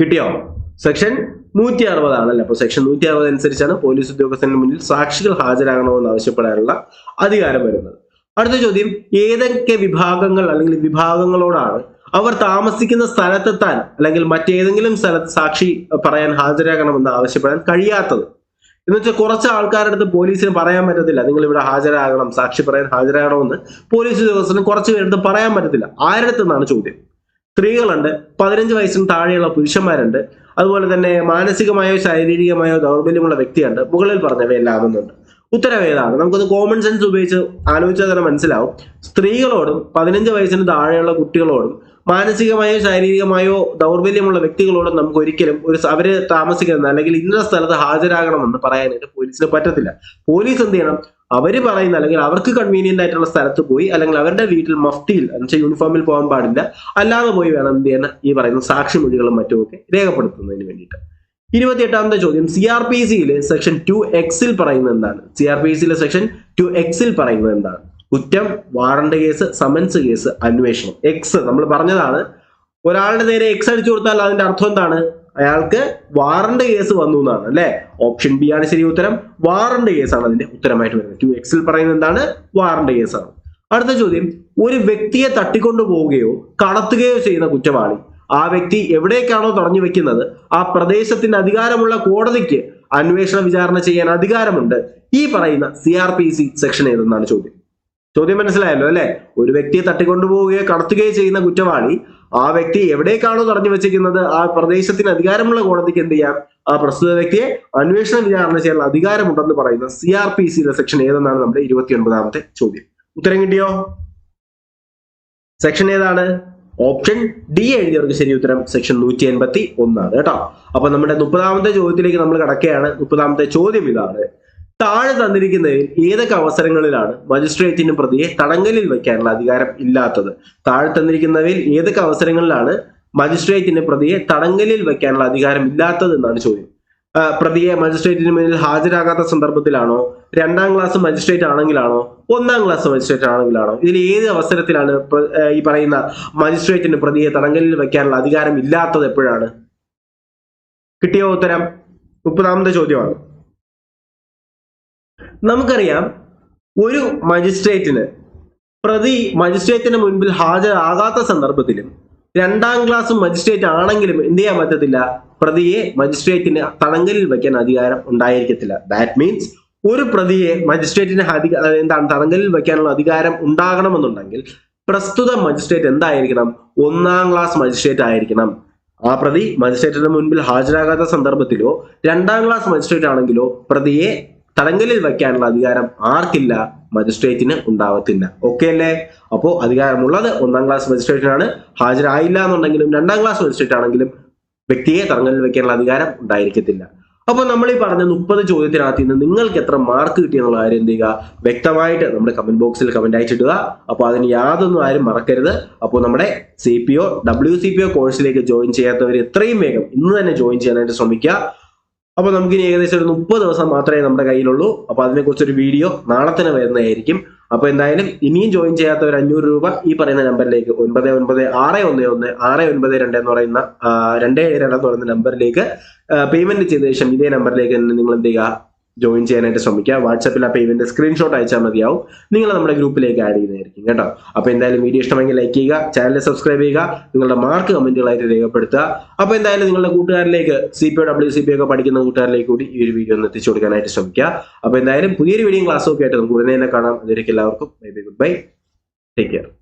കിട്ടിയോ? സെക്ഷൻ നൂറ്റി അറുപതാണ് അല്ലെ? അപ്പൊ സെക്ഷൻ നൂറ്റി അറുപത് അനുസരിച്ചാണ് പോലീസ് ഉദ്യോഗസ്ഥന് മുന്നിൽ സാക്ഷികൾ ഹാജരാകണമെന്ന് ആവശ്യപ്പെടാനുള്ള അധികാരം വരുന്നത്. അടുത്ത ചോദ്യം ഏതൊക്കെ വിഭാഗങ്ങൾ അല്ലെങ്കിൽ വിഭാഗങ്ങളോടാണ് അവർ താമസിക്കുന്ന സ്ഥലത്തെത്താൻ അല്ലെങ്കിൽ മറ്റേതെങ്കിലും സ്ഥലത്ത് സാക്ഷി പറയാൻ ഹാജരാകണമെന്ന് ആവശ്യപ്പെടാൻ കഴിയാത്തത്. എന്ന് വെച്ചാൽ കുറച്ച് ആൾക്കാരുടെ അടുത്ത് പോലീസിന് പറയാൻ പറ്റത്തില്ല. നിങ്ങൾ ഇവിടെ ഹാജരാകണം സാക്ഷി പറയാൻ ഹാജരാകണമെന്ന് പോലീസ് ഉദ്യോഗസ്ഥന് കുറച്ച് പേരുടെ പറയാൻ പറ്റത്തില്ല. ആരുടെ ചോദ്യം. സ്ത്രീകളുണ്ട് പതിനഞ്ച് വയസ്സിന് താഴെയുള്ള പുരുഷന്മാരുണ്ട് അതുപോലെ തന്നെ മാനസികമായോ ശാരീരികമായോ ദൗർബല്യമുള്ള വ്യക്തിയുണ്ട്. മുകളിൽ പറഞ്ഞവയെല്ലാം എന്നുണ്ട് നമുക്കത് കോമൺ സെൻസ് ഉപയോഗിച്ച് ആലോചിച്ചാൽ തന്നെ മനസ്സിലാവും. സ്ത്രീകളോടും പതിനഞ്ച് വയസ്സിന് താഴെയുള്ള കുട്ടികളോടും മാനസികമായോ ശാരീരികമായോ ദൗർബല്യമുള്ള വ്യക്തികളോട് നമുക്ക് ഒരിക്കലും ഒരു അവർ താമസിക്കുന്ന അല്ലെങ്കിൽ ഇന്ന സ്ഥലത്ത് ഹാജരാകണമെന്ന് പറയാനായിട്ട് പോലീസിന് പറ്റത്തില്ല. പോലീസ് എന്ത് ചെയ്യണം? അവർ പറയുന്ന അല്ലെങ്കിൽ അവർക്ക് കൺവീനിയന്റ് ആയിട്ടുള്ള സ്ഥലത്ത് പോയി അല്ലെങ്കിൽ അവരുടെ വീട്ടിൽ മഫ്തിയിൽ എന്നുവെച്ചാൽ യൂണിഫോമിൽ പോകാൻ പാടില്ല. അല്ലാതെ പോയി വേണം എന്ത് ചെയ്യാൻ? ഈ പറയുന്ന സാക്ഷിമൊഴികളും മറ്റുമൊക്കെ രേഖപ്പെടുത്തുന്നതിന് വേണ്ടിയിട്ട്. ഇരുപത്തിയെട്ടാമത്തെ ചോദ്യം. സി ആർ പി സിയിൽ സെക്ഷൻ ടു എക്സിൽ പറയുന്നത് എന്താണ്? സി ആർ പി സിയിലെ സെക്ഷൻ ടു എക്സിൽ പറയുന്നത് എന്താണ്? കുറ്റം വാറണ്ട് കേസ് സമൻസ് കേസ് അന്വേഷണം. എക്സ് നമ്മൾ പറഞ്ഞതാണ്. ഒരാളുടെ നേരെ എക്സ് അടിച്ചു കൊടുത്താൽ അതിന്റെ അർത്ഥം എന്താണ്? അയാൾക്ക് വാറണ്ട് കേസ് വന്നു എന്നാണ് അല്ലെ? ഓപ്ഷൻ ബി ആണ് ശരി ഉത്തരം. വാറണ്ട് കേസാണ് അതിന്റെ ഉത്തരമായിട്ട് വരുന്നത്. ടു എക്സിൽ പറയുന്നത് എന്താണ്? വാറണ്ട് കേസാണ് അടുത്ത ചോദ്യം. ഒരു വ്യക്തിയെ തട്ടിക്കൊണ്ടു പോവുകയോ കടത്തുകയോ ചെയ്യുന്ന കുറ്റവാളി ആ വ്യക്തി എവിടേക്കാണോ തടഞ്ഞു വെക്കുന്നത്? ആ പ്രദേശത്തിന് അധികാരമുള്ള കോടതിക്ക് അന്വേഷണ വിചാരണ ചെയ്യാൻ അധികാരമുണ്ട്. ഈ പറയുന്ന C R P C section ഏതെന്നാണ് ചോദ്യം. ചോദ്യം മനസ്സിലായല്ലോ അല്ലെ? ഒരു വ്യക്തിയെ തട്ടിക്കൊണ്ടുപോവുകയോ കടത്തുകയോ ചെയ്യുന്ന കുറ്റവാളി ആ വ്യക്തി എവിടേക്കാണോ തടഞ്ഞു വെച്ചിരിക്കുന്നത്? ആ പ്രദേശത്തിന് അധികാരമുള്ള കോടതിക്ക് എന്ത് ചെയ്യാം? ആ പ്രസ്തുത വ്യക്തിയെ അന്വേഷണ വിചാരണ ചെയ്യാനുള്ള അധികാരമുണ്ടെന്ന് പറയുന്ന സി ആർ പി സിയിലെ സെക്ഷൻ ഏതെന്നാണ് നമ്മുടെ ഇരുപത്തി ഒൻപതാമത്തെ ചോദ്യം. ഉത്തരം കിട്ടിയോ? സെക്ഷൻ ഏതാണ്? ഓപ്ഷൻ ഡി എഴുതിയവർക്ക് ശരി ഉത്തരം സെക്ഷൻ നൂറ്റി എൺപത്തി ഒന്നാണ് കേട്ടോ. അപ്പൊ നമ്മുടെ മുപ്പതാമത്തെ ചോദ്യത്തിലേക്ക് നമ്മൾ കിടക്കുകയാണ്. മുപ്പതാമത്തെ ചോദ്യം ഇതാണ്. താഴെ തന്നിരിക്കുന്നതിൽ ഏതൊക്കെ അവസരങ്ങളിലാണ് മജിസ്ട്രേറ്റിന് പ്രതിയെ തടങ്കലിൽ വയ്ക്കാനുള്ള അധികാരം ഇല്ലാത്തത്? താഴെ തന്നിരിക്കുന്നവയിൽ ഏതൊക്കെ അവസരങ്ങളിലാണ് മജിസ്ട്രേറ്റിന് പ്രതിയെ തടങ്കലിൽ വയ്ക്കാനുള്ള അധികാരം ഇല്ലാത്തത് എന്നാണ് ചോദ്യം. പ്രതിയെ മജിസ്ട്രേറ്റിന് മുന്നിൽ ഹാജരാകാത്ത സന്ദർഭത്തിലാണോ? രണ്ടാം ക്ലാസ് മജിസ്ട്രേറ്റ് ആണെങ്കിലാണോ? ഒന്നാം ക്ലാസ് മജിസ്ട്രേറ്റ് ആണെങ്കിലാണോ? ഇതിൽ ഏത് അവസരത്തിലാണ് ഈ പറയുന്ന മജിസ്ട്രേറ്റിന് പ്രതിയെ തടങ്കലിൽ വയ്ക്കാനുള്ള അധികാരം ഇല്ലാത്തത് എപ്പോഴാണ്? കിട്ടിയ ഉത്തരം? മുപ്പതാമത്തെ ചോദ്യമാണ്. നമുക്കറിയാം ഒരു മജിസ്ട്രേറ്റിന് പ്രതി മജിസ്ട്രേറ്റിന് മുൻപിൽ ഹാജരാകാത്ത സന്ദർഭത്തിലും രണ്ടാം ക്ലാസ് മജിസ്ട്രേറ്റ് ആണെങ്കിലും എന്ത് ചെയ്യാൻ പറ്റത്തില്ല പ്രതിയെ മജിസ്ട്രേറ്റിന് തടങ്കലിൽ വയ്ക്കാൻ അധികാരം ഉണ്ടായിരിക്കത്തില്ല. ദാറ്റ് മീൻസ് ഒരു പ്രതിയെ മജിസ്ട്രേറ്റിന് എന്താണ് തടങ്കലിൽ വയ്ക്കാനുള്ള അധികാരം ഉണ്ടാകണമെന്നുണ്ടെങ്കിൽ പ്രസ്തുത മജിസ്ട്രേറ്റ് എന്തായിരിക്കണം? ഒന്നാം ക്ലാസ് മജിസ്ട്രേറ്റ് ആയിരിക്കണം. ആ പ്രതി മജിസ്ട്രേറ്റിന് മുൻപിൽ ഹാജരാകാത്ത സന്ദർഭത്തിലോ രണ്ടാം ക്ലാസ് മജിസ്ട്രേറ്റ് ആണെങ്കിലോ പ്രതിയെ തടങ്കലിൽ വയ്ക്കാനുള്ള അധികാരം ആർക്കില്ല മജിസ്ട്രേറ്റിന് ഉണ്ടാവത്തില്ല. ഓക്കെ അല്ലേ? അപ്പോ അധികാരമുള്ളത് ഒന്നാം ക്ലാസ് മജിസ്ട്രേറ്റിനാണ് ഹാജരായില്ല എന്നുണ്ടെങ്കിലും രണ്ടാം ക്ലാസ് മജിസ്ട്രേറ്റ് ആണെങ്കിലും വ്യക്തിയെ തടങ്കലിൽ വയ്ക്കാനുള്ള അധികാരം ഉണ്ടായിരിക്കത്തില്ല. അപ്പൊ നമ്മൾ ഈ പറഞ്ഞ മുപ്പത് ചോദ്യത്തിനകത്ത് നിന്ന് നിങ്ങൾക്ക് എത്ര മാർക്ക് കിട്ടിയെന്നുള്ള കാര്യം എന്ത് ചെയ്യുക? വ്യക്തമായിട്ട് നമ്മുടെ കമന്റ് ബോക്സിൽ കമന്റ് അയച്ചിടുക. അപ്പോൾ അതിന് യാതൊന്നും ആരും മറക്കരുത്. അപ്പോൾ നമ്മുടെ C P O W C P O കോഴ്സിലേക്ക് ജോയിൻ ചെയ്യാത്തവർ എത്രയും വേഗം ഇന്ന് തന്നെ ജോയിൻ ചെയ്യാനായിട്ട് ശ്രമിക്കുക. അപ്പോൾ നമുക്കിനി ഏകദേശം ഒരു മുപ്പത് ദിവസം മാത്രമേ നമ്മുടെ കയ്യിലുള്ളൂ. അപ്പോൾ അതിനെക്കുറിച്ചൊരു വീഡിയോ നാളെ തന്നെ വരുന്നതായിരിക്കും. അപ്പോൾ എന്തായാലും ഇനിയും ജോയിൻ ചെയ്യാത്ത ഒരു അഞ്ഞൂറ് രൂപ ഈ പറയുന്ന നമ്പറിലേക്ക് ഒൻപത് ഒൻപത് ആറ് ഒന്ന് ഒന്ന് ആറ് ഒൻപത് രണ്ട് എന്ന് പറയുന്ന രണ്ട് ഏഴ് രണ്ട് എന്ന് പറയുന്ന നമ്പറിലേക്ക് പേയ്മെന്റ് ചെയ്ത ശേഷം ഇതേ നമ്പറിലേക്ക് നിങ്ങൾ എന്ത് ചെയ്യുക? ജോയിൻ ചെയ്യാനായിട്ട് ശ്രമിക്കുക. വാട്സപ്പിൽ ആ ഇവന്റെ സ്ക്രീൻഷോട്ട് അയച്ചാൽ മതിയാവും. നിങ്ങൾ നമ്മുടെ ഗ്രൂപ്പിലേക്ക് ആഡ് ചെയ്യുന്നതായിരിക്കും കേട്ടോ. അപ്പോൾ എന്തായാലും വീഡിയോ ഇഷ്ടമെങ്കിൽ ലൈക്ക് ചെയ്യുക ചാനൽ സബ്സ്ക്രൈബ് ചെയ്യുക നിങ്ങളുടെ മാർക്ക് കമന്റുകളായിട്ട് രേഖപ്പെടുത്തുക. അപ്പോൾ എന്തായാലും നിങ്ങളുടെ കൂട്ടുകാരിലേക്ക് C P W C P ഒക്കെ പഠിക്കുന്ന കൂട്ടുകാരിലേക്ക് കൂടി ഈ ഒരു വീഡിയോ ഒന്ന് എത്തിച്ചു കൊടുക്കാനായിട്ട് ശ്രമിക്കുക. അപ്പോൾ എന്തായാലും പുതിയൊരു വീഡിയോ ക്ലാസ്സൊക്കെ ആയിട്ട് നമുക്ക് ഉടനെ തന്നെ കാണാം. അതിലേക്ക് എല്ലാവർക്കും bye bye goodbye take care